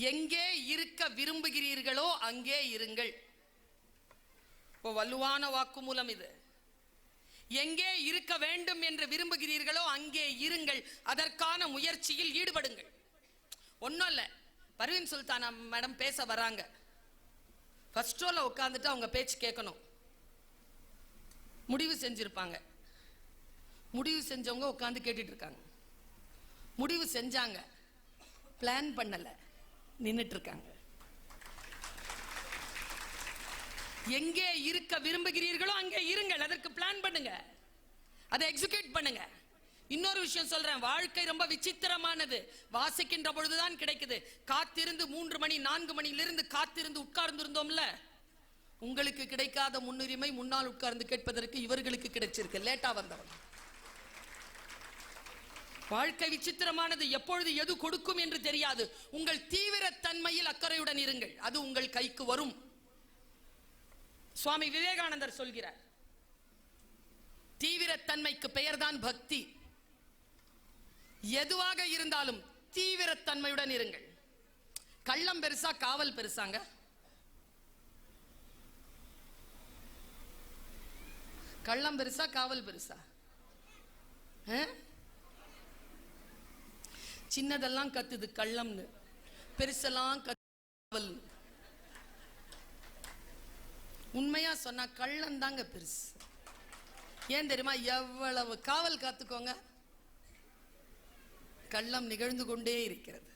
எங்கே இருக்க விரும்புகிறீர்களோ அங்கே இருங்கள். இப்போ வலுவான வாக்குமூலம் இது. எங்கே இருக்க வேண்டும் என்று விரும்புகிறீர்களோ அங்கே இருங்கள். அதற்கான முயற்சியில் ஈடுபடுங்கள். ஒன்றும் இல்லை. பர்வீன் சுல்தானா மேடம் பேச வராங்க. ஃபர்ஸ்ட் உட்காந்துட்டு அவங்க பேச்சு கேட்கணும். முடிவு செஞ்சுருப்பாங்க. முடிவு செஞ்சவங்க உட்காந்து கேட்டுட்டு இருக்காங்க. முடிவு செஞ்சாங்க. பிளான் பண்ணலை. நின்னுட்டு இருக்காங்க எங்கே இருக்க விரும்புகிறீர்களோ அங்கே இருங்கள். அதற்கு பிளான் பண்ணுங்க. அதை எக்ஸிக்யூட் பண்ணுங்க. இன்னொரு விஷயம் சொல்றேன். வாழ்க்கை ரொம்ப விசித்திரமானது. வாசிக்கின்ற பொழுதுதான் கிடைக்குது. காத்திருந்து மூன்று மணி நான்கு மணியிலிருந்து காத்திருந்து உட்கார்ந்து இருந்தோம்ல உங்களுக்கு கிடைக்காத முன்னுரிமை முன்னால் உட்கார்ந்து கேட்பதற்கு இவர்களுக்கு கிடைச்சிருக்கு. லேட்டா வந்தவன் வாழ்க்கை விசித்திரமானது எப்பொழுது எது கொடுக்கும் என்று தெரியாது. உங்கள் தீவிரத்தன்மையில் அக்கறையுடன் இருங்கள். அது உங்கள் கைக்கு வரும். சுவாமி விவேகானந்தர் சொல்கிறார். தீவிரத்தன்மைக்கு பெயர்தான் பக்தி. எதுவாக இருந்தாலும் தீவிரத்தன்மையுடன் இருங்கள். கள்ளம் பெருசா காவல் பெருசாங்க? கள்ளம் பெருசா காவல் பெருசா? ஆ? சின்னதெல்லாம் கத்துது கள்ளம்னு. பெருசெல்லாம் கத்து உண்மையா சொன்னா கள்ளம் தாங்க பெருசு. ஏன் தெரியுமா? எவ்வளவு காவல் காத்துக்கோங்க. கள்ளம் நிகழ்ந்து கொண்டே இருக்கிறது.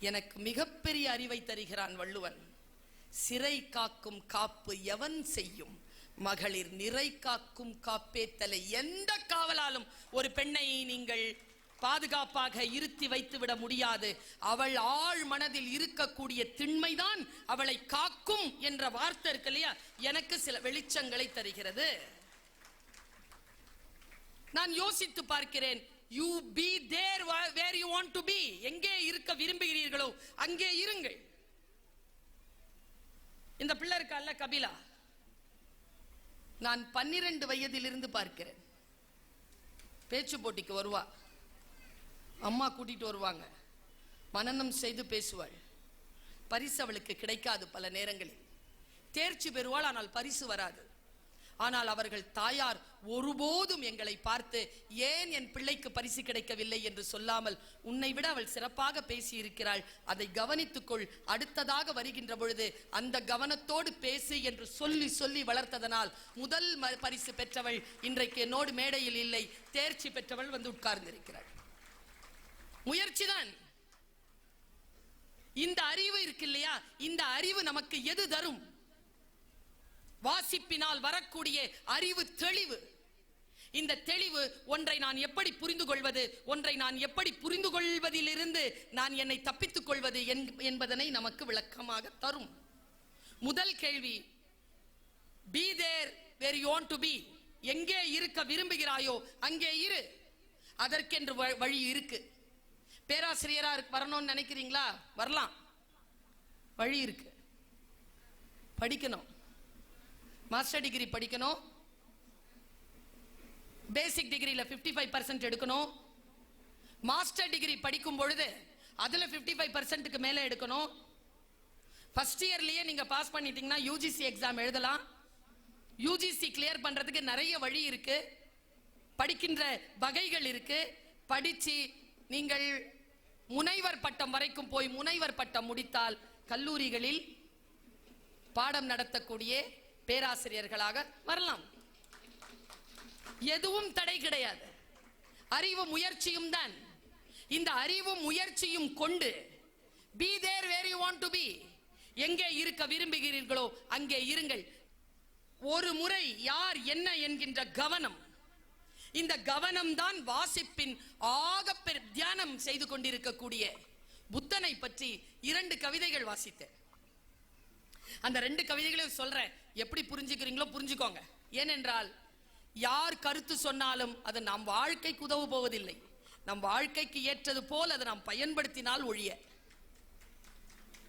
எனக்கு மிகப்பெரிய அறிவை தருகிறான் வள்ளுவன். சிறை காக்கும் காப்பு எவன் செய்யும்? மகளிர் நிறை காக்கும் காப்பே தலை எந்த காவலாலும் ஒரு பெண்ணை நீங்கள் பாதுகாப்பாக இருத்தி வைத்து விட முடியாது. அவள் ஆழ் மனதில் இருக்கக்கூடிய திண்மைதான் அவளை காக்கும் என்ற வார்த்தை இருக்கு இல்லையா? எனக்கு சில வெளிச்சங்களை தருகிறது. நான் யோசித்து பார்க்கிறேன். You be there where you want to be எங்கே இருக்க விரும்புகிறீர்களோ அங்கே இருங்கள். இந்த பிள்ளை அல்ல கபிலா? நான் பன்னிரண்டு வயதிலிருந்து பார்க்கிறேன். பேச்சு போட்டிக்கு வருவா. அம்மா கூட்டிகிட்டு வருவாங்க. மனனம் செய்து பேசுவாள். பரிசு அவளுக்கு கிடைக்காது பல நேரங்களில். தேர்ச்சி பெறுவாள் ஆனால் பரிசு வராது. ஆனால் அவர்கள் தாயார் ஒருபோதும் எங்களை பார்த்து ஏன் என் பிள்ளைக்கு பரிசு கிடைக்கவில்லை? என்று சொல்லாமல் உன்னை விட அவள் சிறப்பாக பேசி இருக்கிறாள் அதை கவனித்துக்கொள். அடுத்ததாக வருகின்ற பொழுது அந்த கவனத்தோடு பேசு என்று சொல்லி சொல்லி வளர்த்ததனால் முதல் ம- பரிசு பெற்றவள் இன்றைக்கு என்னோடு மேடையில் இல்லை. தேர்ச்சி பெற்றவள் வந்து உட்கார்ந்திருக்கிறாள். முயற்சிதான். இந்த அறிவு இருக்கு இல்லையா இந்த அறிவு நமக்கு எது தரும்? வாசிப்பினால் வரக்கூடிய அறிவு தெளிவு. இந்த தெளிவு ஒன்றை நான் எப்படி புரிந்து கொள்வது ஒன்றை நான் எப்படி புரிந்து கொள்வதிலிருந்து நான் என்னை தப்பித்துக் கொள்வது என்- என்பதனை நமக்கு விளக்கமாக தரும். முதல் கேள்வி be there where you want to be எங்கே இருக்க விரும்புகிறாயோ அங்கே இரு. அதற்கென்று வ- வழி இருக்கு. பேராசிரியரா இருக்கு- வரணும்னு நினைக்கிறீங்களா? வரலாம். வழி இருக்கு. படிக்கணும். மாஸ்டர் டிகிரி படிக்கணும். பேசிக் டிகிரியில் ஃபிஃப்டி ஃபைவ் பர்சன்ட் எடுக்கணும். மாஸ்டர் டிகிரி படிக்கும் பொழுது அதில் ஃபிஃப்டி ஃபைவ் பர்சன்ட்டுக்கு மேலே எடுக்கணும். ஃபர்ஸ்ட் இயர்லேயே நீங்கள் பாஸ் பண்ணிட்டீங்கன்னா யூஜிசி எக்ஸாம் எழுதலாம். யூஜிசி கிளியர் பண்ணுறதுக்கு நிறைய வழி இருக்குது படிக்கின்ற வகைகள் இருக்குது படித்து நீங்கள் முனைவர் பட்டம் வரைக்கும் போய் முனைவர் பட்டம் முடித்தால் கல்லூரிகளில் பாடம் நடத்தக்கூடிய பேராசிரியர்களாக வரலாம். எதுவும் தடை கிடையாது. அறிவு முயற்சியும் தான். இந்த அறிவும் முயற்சியும் கொண்டு be there where you want to be எங்கே இருக்க விரும்புகிறீர்களோ அங்கே இருங்கள். ஒரு முறை யார் என்ன என்கின்ற கவனம் இந்த கவனம் தான் வாசிப்பின் ஆகப்பெரு தியானம் செய்து கொண்டிருக்கக்கூடிய புத்தனை பற்றி இரண்டு கவிதைகள் வாசித்தேன். அந்த ரெண்டு கவிதைகளையும் சொல்றேன். எப்படி புரிஞ்சுக்கிறீங்களோ புரிஞ்சுக்கோங்க. ஏனென்றால் யார் கருத்து சொன்னாலும் அது நம் வாழ்க்கைக்கு உதவு போவதில்லை. நம் வாழ்க்கைக்கு ஏற்றது போல் அதை நாம் பயன்படுத்தினால் ஒழிய.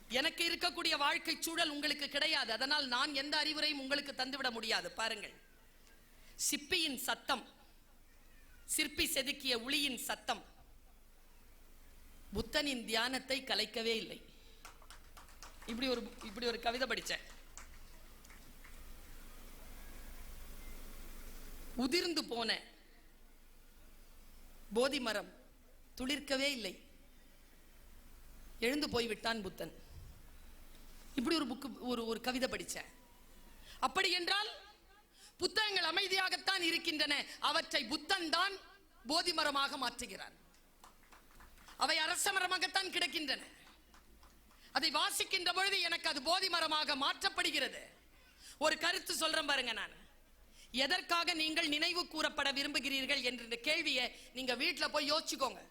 எனக்கு இருக்கக்கூடிய வாழ்க்கை சூழல் உங்களுக்கு கிடையாது. அதனால் நான் எந்த அறிவுரையும் உங்களுக்கு தந்துவிட முடியாது. பாருங்கள். சிப்பியின் சத்தம். சிற்பி செதுக்கிய உளியின் சத்தம். புத்தனின் தியானத்தை கலைக்கவே இல்லை. இப்படி ஒரு இப்படி ஒரு கவிதை படிச்சேன் உதிர்ந்து போன போதி மரம் துளிர்க்கவே இல்லை. எழுந்து போய்விட்டான் புத்தன். இப்படி ஒரு புக்கு ஒரு ஒரு கவிதை படிச்சேன் அப்படி என்றால் புத்தகங்கள் அமைதியாகத்தான் இருக்கின்றன. அவற்றை புத்தன் தான் போதி மரமாக மாற்றுகிறான் அவை அரச மரமாகத்தான் கிடக்கின்றன. அதை வாசிக்கின்ற பொழுது எனக்கு அது போதி மரமாக மாற்றப்படுகிறது. ஒரு கருத்து சொல்றேன் பாருங்க நான். எதற்காக நீங்கள் நினைவு கூறப்பட விரும்புகிறீர்கள் என்ற கேள்வியை நீங்க வீட்டில் போய் யோசிச்சுக்கோங்க.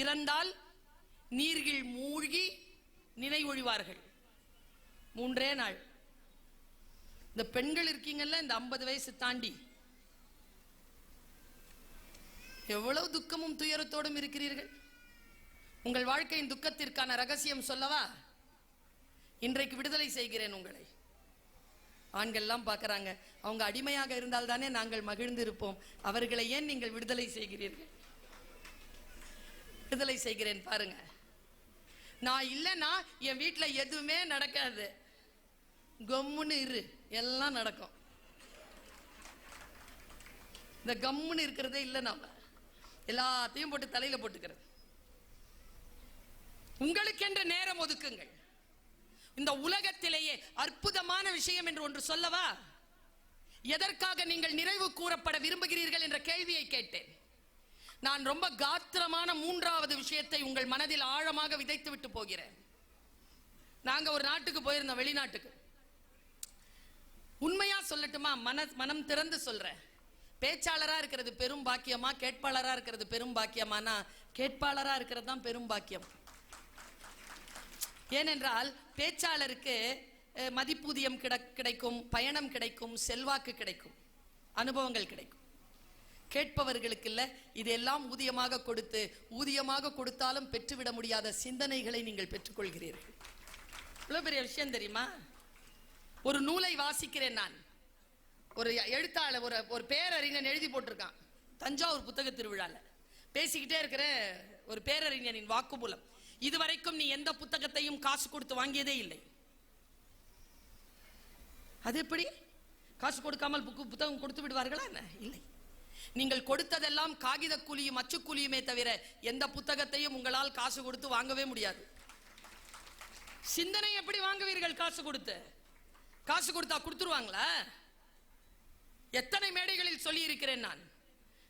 இறந்தால் நீர்கில் மூழ்கி நினைவொழிவார்கள். மூன்றே நாள். இந்த பெண்கள் இருக்கீங்கல்ல இந்த ஐம்பது வயசு தாண்டி. எவ்வளவு துக்கமும் துயரத்தோடும் இருக்கிறீர்கள்? உங்கள் வாழ்க்கையின் துக்கத்திற்கான ரகசியம் சொல்லவா? இன்றைக்கு விடுதலை செய்கிறேன் உங்களை. ஆண்கள்லாம் பார்க்குறாங்க அவங்க அடிமையாக இருந்தால் தானே நாங்கள் மகிழ்ந்து இருப்போம் அவர்களை ஏன் நீங்கள் விடுதலை செய்கிறீர்கள்? விடுதலை செய்கிறேன் பாருங்க. நான் இல்லைன்னா என் வீட்டில் எதுவுமே நடக்காது. கம்முன்னு இரு. எல்லாம் நடக்கும். இந்த கம்முன்னு இருக்கிறதே இல்லை நாம. எல்லாத்தையும் போட்டு தலையில போட்டுக்கிறது. உங்களுக்கென்று நேரம் ஒதுக்குங்கள். இந்த உலகத்திலேயே அற்புதமான விஷயம் என்று ஒன்று சொல்லவா? எதற்காக நீங்கள் நிறைவு கூறப்பட விரும்புகிறீர்கள் என்ற கேள்வியை கேட்டேன். நான் ரொம்ப காத்திரமான மூன்றாவது விஷயத்தை உங்கள் மனதில் ஆழமாக விதைத்து விட்டு போகிறேன். நாங்க ஒரு நாட்டுக்கு போயிருந்தோம் வெளிநாட்டுக்கு. உண்மையா சொல்லட்டுமா? மன மனம் திறந்து சொல்றேன் பேச்சாளரா இருக்கிறது பெரும் பாக்கியமா கேட்பாளரா இருக்கிறது பெரும் பாக்கியமானா கேட்பாளரா இருக்கிறது தான் பெரும் பாக்கியம். ஏனென்றால் பேச்சாளருக்கு மதிப்பூதியம் கிட- கிடைக்கும் பயணம் கிடைக்கும் செல்வாக்கு கிடைக்கும் அனுபவங்கள் கிடைக்கும். கேட்பவர்களுக்கு இல்ல இதெல்லாம் ஊதியமாக கொடுத்து ஊதியமாக கொடுத்தாலும் பெற்றுவிட முடியாத சிந்தனைகளை நீங்கள் பெற்றுக்கொள்கிறீர்கள். இவ்வளவு பெரிய விஷயம் தெரியுமா? ஒரு நூலை வாசிக்கிறேன் நான். ஒரு எழுத்தாளர் ஒரு ஒரு பேரறிஞன் எழுதி போட்டிருக்கான். தஞ்சாவூர் புத்தக திருவிழால. பேசிக்கிட்டே இருக்கிற ஒரு பேரறிஞனின் வாக்குமூலம். இதுவரைக்கும் நீ எந்த புத்தகத்தையும் காசு கொடுத்து வாங்கியதே இல்லை. அது எப்படி? காசு கொடுக்காமல் புக்கு புத்தகம் கொடுத்து விடுவார்களா என்ன? இல்லை. நீங்கள் கொடுத்ததெல்லாம் காகித கூலியும் அச்சுக்கூலியுமே தவிர எந்த புத்தகத்தையும் உங்களால் காசு கொடுத்து வாங்கவே முடியாது. சிந்தனை எப்படி வாங்குவீர்கள் காசு கொடுத்து? காசு கொடுத்தா கொடுத்துருவாங்களா? எத்தனை மேடைகளில் சொல்லி இருக்கிறேன் நான்?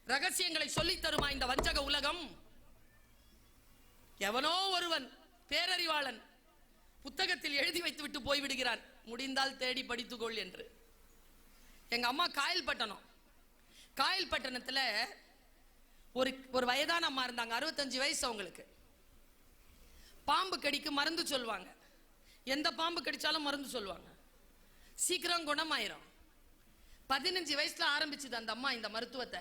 ரகசியங்களை சொல்லி தருமா இந்த வஞ்சக உலகம்? எவனோ ஒருவன் பேரறிவாளன் புத்தகத்தில் எழுதி வைத்து விட்டு போய்விடுகிறான். முடிந்தால் தேடி படித்துக்கொள் என்று. எங்க அம்மா காயல்பட்டணம் காயல்பட்டணத்தில் ஒரு ஒரு வயதான அம்மா இருந்தாங்க. அறுபத்தஞ்சு வயசு அவங்களுக்கு. பாம்பு கடிக்கு மருந்து சொல்லுவாங்க. எந்த பாம்பு கடிச்சாலும் மருந்து சொல்லுவாங்க. சீக்கிரம் குணமாயிரும். பதினஞ்சு வயசுல ஆரம்பிச்சுது அந்த அம்மா இந்த மருத்துவத்தை.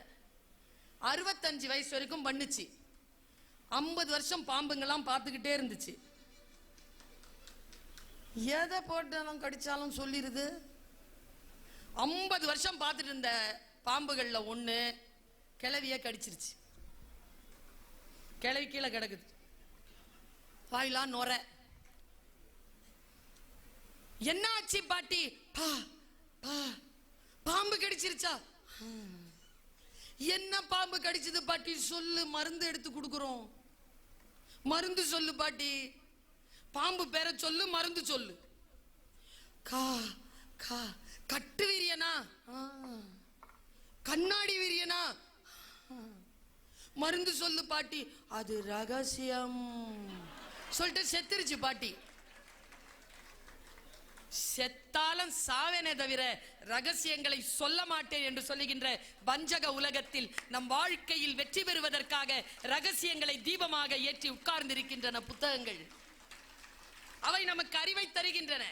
அறுபத்தஞ்சு வயசு வரைக்கும் பண்ணுச்சு. ஐம்பது வருஷம் பாம்புங்கெல்லாம் பார்த்துக்கிட்டே இருந்துச்சு. எதை போட்டாலும் கடிச்சாலும் சொல்லிடுது ஐம்பது வருஷம் பார்த்துட்டு இருந்த பாம்புகளில் ஒன்று கிளவிய கடிச்சிருச்சு. கிளவி கீழே கிடக்குது. வாயிலாம் நுரை. என்னாச்சு பாட்டி? பா பா. பாம்பு கடிச்சிருச்சா? என்ன பாம்பு கடிச்சது பாட்டி? சொல்லு மருந்து எடுத்து கொடுக்குறோம். மருந்து சொல்லு பாட்டி. பாம்பு பேரை சொல்லு மருந்து சொல்லு. கா கா. கட்டு விரியனா? கண்ணாடி விரியனா? மருந்து சொல்லு பாட்டி. அது ரகசியம். சொல்லிட்டு செத்துருச்சு பாட்டி. செத்தாலும் சாவேனே தவிர ரகசியங்களை சொல்ல மாட்டேன் என்று சொல்லுகின்ற வஞ்சக உலகத்தில் நம் வாழ்க்கையில் வெற்றி பெறுவதற்காக ரகசியங்களை தீபமாக ஏற்றி உட்கார்ந்திருக்கின்றன புத்தகங்கள். அவை நமக்கு அறிவை தருகின்றன.